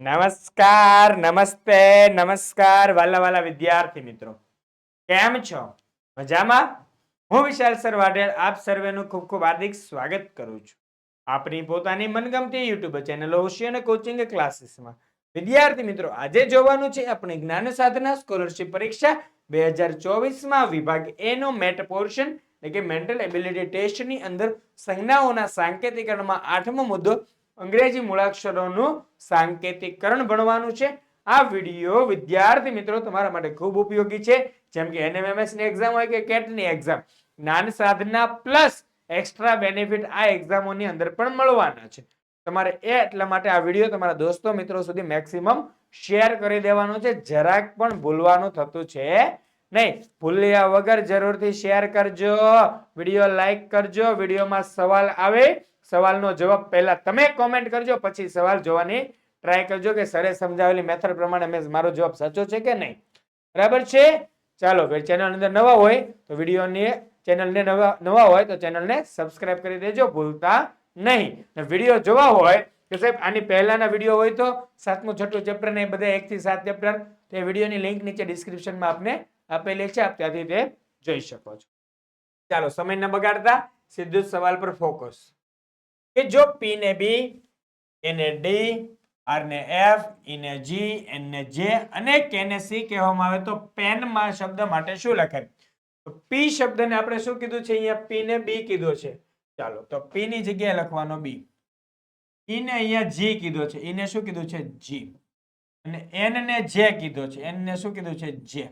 નમસ્કાર, નમસ્તે, નમસ્કાર, વાલા વાલા વિદ્યાર્થી મિત્રો. કેમ છો? મજામાં? હું વિશાલ સર વાઢેર આપ સર્વેનું ખૂબ ખૂબ હાર્દિક સ્વાગત કરું છું. આપણી પોતાની મનગમતી યુટ્યુબ ચેનલ હોશી અને કોચિંગ ક્લાસીસમાં વિદ્યાર્થી મિત્રો, આજે જોવાનું છે આપણી જ્ઞાન સાધના સ્કોલરશિપ પરીક્ષા બે હજાર ચોવીસમાં વિભાગ એ નો મેટ પોર્શન, એટલે કે મેન્ટલ એબિલિટી ટેસ્ટની અંદર સંજ્ઞાઓના સાંકેતિકરણમાં આઠમો મુદ્દો અંગ્રેજી મૂળાક્ષરોનું સાંકેતિકરણ ભણવાનું છે. આ વીડિયો વિદ્યાર્થી મિત્રો તમારા માટે ખૂબ ઉપયોગી છે. જેમ કે NMMS ની એક્ઝામ હોય કે કેટની એક્ઝામ જ્ઞાન સાધના પ્લસ એક્સ્ટ્રા બેનિફિટ આ એક્ઝામોની અંદર પણ મળવાના છે. તમારે એ એટલા માટે આ વીડિયો તમારા દોસ્તો મિત્રો સુધી મેક્સિમમ શેર કરી દેવાનો છે. જરાક પણ ભૂલવાનું થતું છે નહીં. ભૂલ્યા વગર જરૂરથી શેર કરજો, વીડિયો લાઈક કરજો, વિડીયોમાં સવાલ આવે સવાલનો જવાબ પહેલા તમે કોમેન્ટ કરજો, પછી સવાલ જોવાની ટ્રાય કરજો કે સરે સમજાવેલી મેથડ પ્રમાણે મેં મારો જવાબ સાચો છે કે નહીં. બરાબર છે? ચાલો ભાઈ ચેનલ અંદર નવા હોય તો વિડીયોની ચેનલને નવા નવા હોય તો ચેનલને સબસ્ક્રાઇબ કરી દેજો, ભૂલતા નહીં. વીડિયો જોવા હોય કે સાહેબ, આની પહેલાના વીડિયો હોય તો સાતમું, છઠ્ઠું ચેપ્ટર ને બધા એકથી સાત ચેપ્ટર તે વિડીયોની લિંક નીચે ડિસ્ક્રિપ્શનમાં આપને આપેલી છે, આપ ત્યાંથી તે જોઈ શકો છો. ચાલો, સમય ન બગાડતા, સીધું સવાલ પર ફોકસ કે જો પી ને બી એને ડી આર ને એફ ઈ ને જી એન ને જે અને કે ને સી કહેવામાં આવે તો પેનમાં શબ્દ માટે શું લખાય? તો પી શબ્દને આપણે શું કીધું છે અહીંયા? પી ને બી કીધો છે. ચાલો, તો પી ની જગ્યાએ લખવાનો બી ઈ ને અહીંયા જી કીધો છે. ઈ ને શું કીધું છે? જી અને એન ને જે કીધો છે. એન ને શું કીધું છે? જે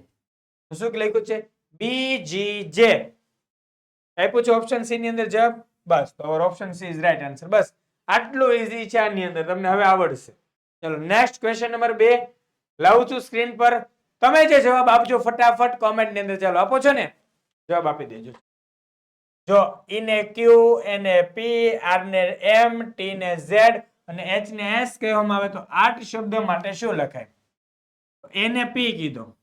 શું લખ્યું છે? બી જી જે આપ્યું છે ઓપ્શન સી ની અંદર જવાબ? બસ, તો option C is right answer બસ, આટલું ઈઝી છે આની અંદર, તમને હવે આવડશે. ચલો નેક્સ્ટ ક્વેશ્ચન નંબર બે. લાવું છું સ્ક્રીન પર. તમે જે જવાબ આપજો ફટાફટ કોમેન્ટની અંદર. ચાલો, આપો છો ને? જવાબ આપી દેજો. જો ઇન એ ક્યુ એને પી આર ને એમ ટી ને ઝેડ અને એચ ને એસ કહેવામાં આવે તો આઠ શબ્દ માટે શું લખાય? એને પી કીધો.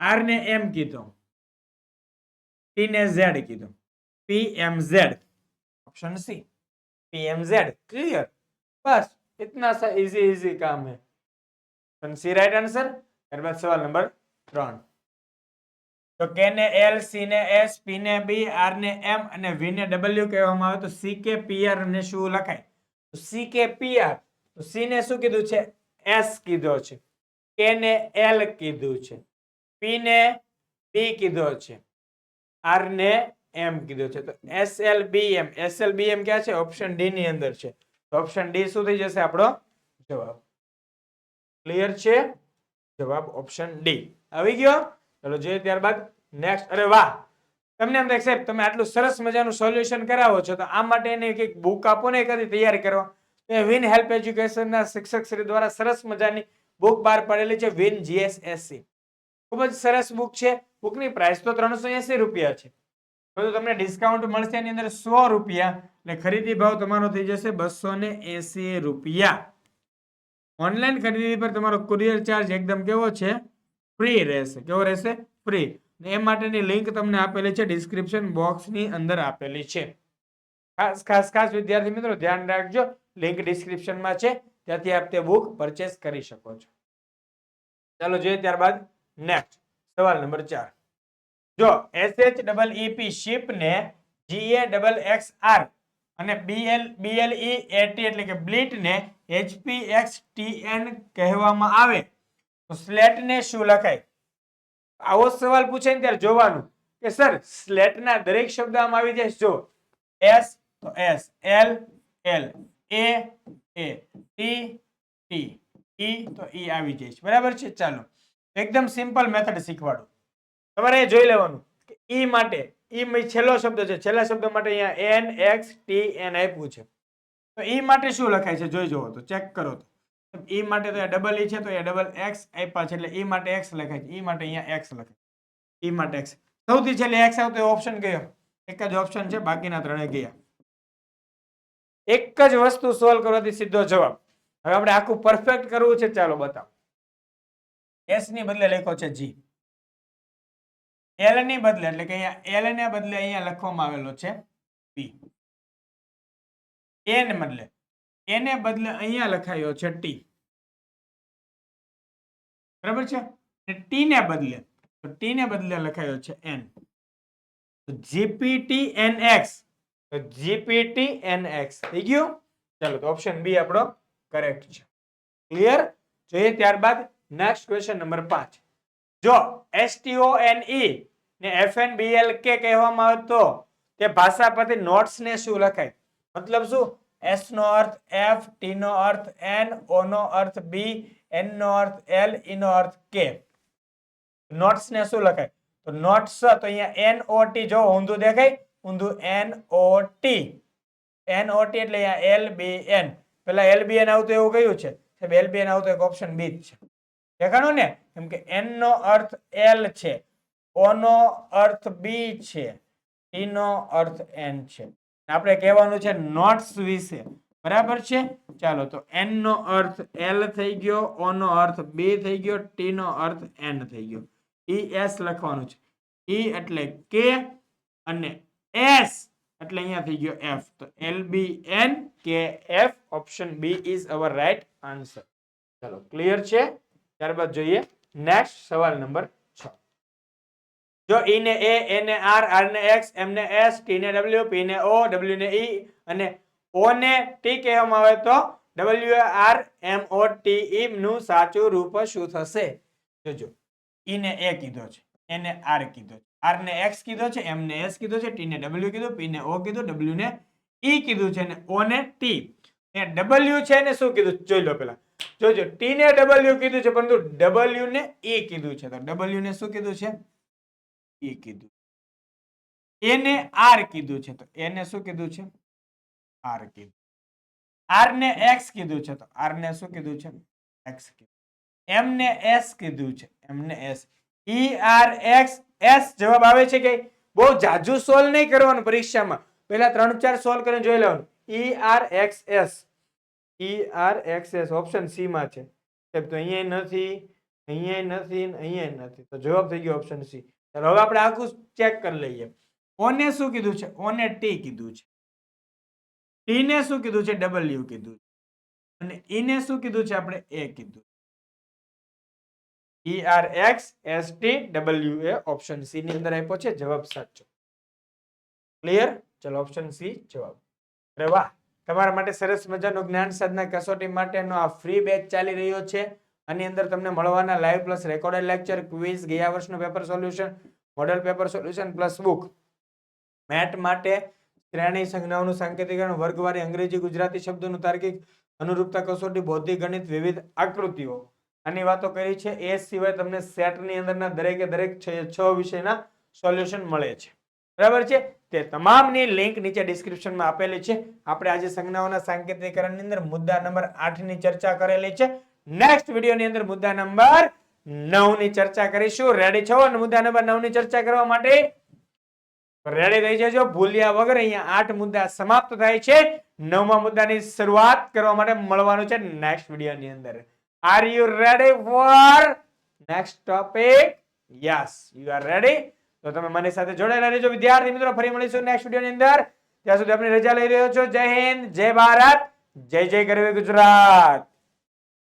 આર ને એમ કીધો. ટી ને ઝેડ કીધો. P M Z option C P M Z clear बस इतना सा इजी इजी काम है ऑप्शन सी राइट आंसर ત્યારબાદ સવાલ નંબર ત્રણ તો કે ને એલ સી ને એસ પી ને બી આર ને એમ અને વી ને ડબલ્યુ કહેવામાં આવે તો સી કે પી આર ને શું લખાય તો સી કે પી આર તો સી ને શું કીધું છે એસ કીધો છે કે ને એલ કીધું છે પી ને બી કીધો છે આર ને એમ કીધું છે. તો S L B M S L B M ક્યાં છે? ઓપ્શન ડી ની અંદર છે. તો ઓપ્શન ડી શું થઈ જશે આપણો? જવાબ. ક્લિયર છે? જવાબ ઓપ્શન ડી આવી ગયો? ચલો જોઈએ ત્યારબાદ નેક્સ્ટ અરે વાહ! તમને એમ થાય સાહેબ, તમે આટલું સરસ મજાનું સોલ્યુશન કરાવો છો, તો આ માટે એને એક બુક આપો ને એકાદી તૈયાર કરવા તો વિન હેલ્પ એજ્યુકેશનના શિક્ષક શ્રી દ્વારા સરસ મજાની બુક બહાર પડેલી છે વિન જીએસએસસી ખૂબ જ સરસ બુક છે. બુકની પ્રાઇસ તો ત્રણસો રૂપિયા છે. તો તમને ડિસ્કાઉન્ટ મળશે એની અંદર સો રૂપિયા, એટલે ખરીદી ભાવ તમારો થઈ જશે બસો ને એસી રૂપિયા. ઓનલાઈન ખરીદી પર તમારો કુરિયર ચાર્જ એકદમ કેવો છે? ફ્રી રહેશે. કેવો રહેશે? ફ્રી એ માટેની લિંક તમને આપેલી છે ડિસ્ક્રિપ્શન બોક્સની અંદર આપેલી છે. ખાસ ખાસ ખાસ વિદ્યાર્થી મિત્રો, ધ્યાન રાખજો. લિંક ડિસ્ક્રિપ્શનમાં છે. ત્યાંથી આપ તે બુક પરચેસ કરી શકો છો. ચાલો જોઈએ ત્યારબાદ નેક્સ્ટ સવાલ નંબર ચાર. જો S H double E P શિપને G A double X R અને B L B L E A T એટલે કે બ્લિટને એચપી એક્સ ટીએન કહેવામાં આવે, તો સ્લેટને શું લખાય? આવો સવાલ પૂછે ને ત્યારે જોવાનું કે સર સ્લેટ ના દરેક શબ્દ આમ આવી જાય જો એસ તો S L L A A T T E તો ઈ આવી જાય બરાબર છે? ચાલો. એકદમ સિમ્પલ મેથડ શીખવાડું. તમારે એ જોઈ લેવાનું કે ઈ માટે, ઈ છેલ્લો શબ્દ છે, છેલ્લા શબ્દ માટે અહીંયા એન એક્સ ટી એન આપ્યું છે. તો ઈ માટે શું લખાય છે? જોઈ જુઓ તો, ચેક કરો તો. ઈ માટે તો ડબલ ઈ છે, તો એ ડબલ એક્સ આપ્યા છે, એટલે ઈ માટે એક્સ લખાય છે. ઈ માટે અહીંયા એક્સ લખાય ઈ માટે એક્સ સૌથી છેલ્લે એક્સ આવતો ઓપ્શન ગયો એક જ ઓપ્શન છે, બાકીના ત્રણે ગયા. એક જ વસ્તુ સોલ્વ કરવાથી સીધો જવાબ. હવે આપણે આખું પરફેક્ટ કરવું છે, ચાલો બતાવો. એસની બદલે લખ્યો છે જી એલની બદલે, એટલે કે અહીંયા એલ ને બદલે અહીંયા લખવામાં આવેલો છે પી એ ને બદલે એને બદલે અહીંયા લખાયો છે ટી બરાબર છે? ટી ને બદલે, તો ટી ને બદલે લખાયો છે N G P T N X તો G P T N X થઈ ગયું? ચાલો, તો ઓપ્શન બી આપણો કરેક્ટ છે. ક્લિયર જોઈએ ત્યારબાદ નેક્સ્ટ ક્વેશ્ચન નંબર પાંચ. જો એસટીઓ એન ઈ ને બી એલ કે કહેવામાં આવે તો તે ભાષા પરથી નોટ્સ ને શું લખાય? મતલબ શું? એસ નો અર્થ એફ ટી નો અર્થ એન ઓ નો અર્થ બી એન નો અર્થ એલ ઈ નો અર્થ કે નોટ્સ ને શું લખાય? તો નોટ્સ તો અહીંયા એન ઓ ટી જો ઊંધું દેખાય, ઊંધું N O T N O T એટલે અહીંયા એલ બી એન પેલા એલ બી એન આવતું એવું કયું છે? એલ બી એન આવતું એક ઓપ્શન બી જ છે. દેખાણું ને? કેમ કે એન નો અર્થ એલ છે. ઓ નો અર્થ બી છે. ટી નો અર્થ એન છે. આપણે કહેવાનું છે નોટ્સ વિશે. બરાબર છે? ચાલો, તો એન નો અર્થ એલ થઈ ગયો ઓ નો અર્થ બી થઈ ગયો ટી નો અર્થ એન થઈ ગયો. ઈ એસ લખવાનું છે. ઈ એટલે કે અને એસ એટલે અહીંયા થઈ ગયો એફ તો એલ બી એન કે F option B is our right answer ચાલો ક્લિયર છે? ત્યારબાદ જોઈએ નેક્સ્ટ સવાલ નંબર છ. જો ઈ ને એ એ ને આર આર ને એક્સ એમ ને એસ ટી ને ડબલ્યુ પી ને ઓ ડબલ્યુ ને ઈ અને ઓ ને ટી કહેવામાં આવે તો W R M O T E નું સાચું રૂપ શું થશે? જોજો. ઈ ને એ કીધો છે એને આર કીધો છે. આર ને એક્સ કીધો છે એમ ને એસ કીધો છે ટી ને ડબલ્યુ કીધું પી ને ઓ કીધું ડબલ્યુ ને ઈ કીધું છે ને ઓ ને ટી એ ડબલ્યુ છે ને શું કીધું? જોઈ લો પેલા. જોજો ટી ને ડબલ્યુ કીધું છે, પરંતુ ડબલ્યુ ને એ કીધું છે. તો ડબલ્યુ ને શું કીધું છે? એ કીધું. એને આર કીધું છે. તો એને શું કીધું છે? આર કીધું. આર ને એક્સ કીધું છે. તો આર ને શું કીધું છે? એક્સ કીધું. એમ ને એસ કીધું છે. એમ ને S E R X S જવાબ આવે છે કે બહુ જાજુ સોલ્વ નહીં કરવાનું પરીક્ષામાં. પહેલા ત્રણ ચાર સોલ્વ કરીને જોઈ લેવાનું. E R X S E R X S option C માં છે. સાહેબ તો અહીંયા નથી અહીંયા નથી ને અહીંયા નથી. તો જવાબ થઈ ગયો ઓપ્શન સી ચાલો હવે આપણે આખું ચેક કરી લઈએ. ઓને શું કીધું છે? ઓને ટી કીધું છે. ટી ને શું કીધું છે? ડબલ્યુ કીધું છે. અને ઈ ને શું કીધું છે? આપણે એ કીધું E R X S T W A option C ની અંદર આપ્યો છે. જવાબ સાચો. ક્લિયર ચલો ઓપ્શન સી જવાબ. અરે વાહ, તમારા માટે સરસ મજાનું જ્ઞાન સાધના કસોટી માટેનો આ ફ્રી બેચ ચાલી રહ્યો છે. આની અંદર તમને મળવાના live plus recorded lecture quiz ગયા વર્ષનું paper solution model paper solution plus book mat માટે શ્રેણી સંજ્ઞાઓનું સાંકેતિકરણ, વર્ગવારી, અંગ્રેજી, ગુજરાતી શબ્દોનું તાર્કિક, અનુરૂપતા કસોટી, બૌદ્ધિક, ગણિત, વિવિધ આકૃતિઓ. આની વાતો કરી છે. એ સિવાય તમને સેટની અંદરના દરેકે દરેક છ વિષયના સોલ્યુશન મળે છે. બરાબર છે? તે તમામની લિંક નીચે ડિસ્ક્રિપ્શનમાં આપેલી છે. આપણે આજે સંજ્ઞાઓના સાંકેતિકરણની અંદર મુદ્દા નંબર આઠની ચર્ચા કરેલી છે. નેક્સ્ટ વિડીયોની અંદર મુદ્દા નંબર નવની ચર્ચા કરીશું. રેડી છો? અને મુદ્દા નંબર નવની ચર્ચા કરવા માટે રેડી થઈ જજો. ભૂલ્યા વગર અહીંયા આઠ મુદ્દા સમાપ્ત થાય છે. નવમા મુદ્દાની શરૂઆત કરવા માટે મળવાનું છે નેક્સ્ટ વિડીયોની અંદર. Are you ready for next topic yes you are ready તો તમે મને સાથે જોડાયેલા રહેજો. વિદ્યાર્થી મિત્રો, ફરી મળીશું નેક્સ્ટ વિડીયોની અંદર. ત્યાં સુધી આપણે રજા લઈ રહ્યો છો. જય હિન્દ, જય ભારત, જય જય ગરવી ગુજરાત.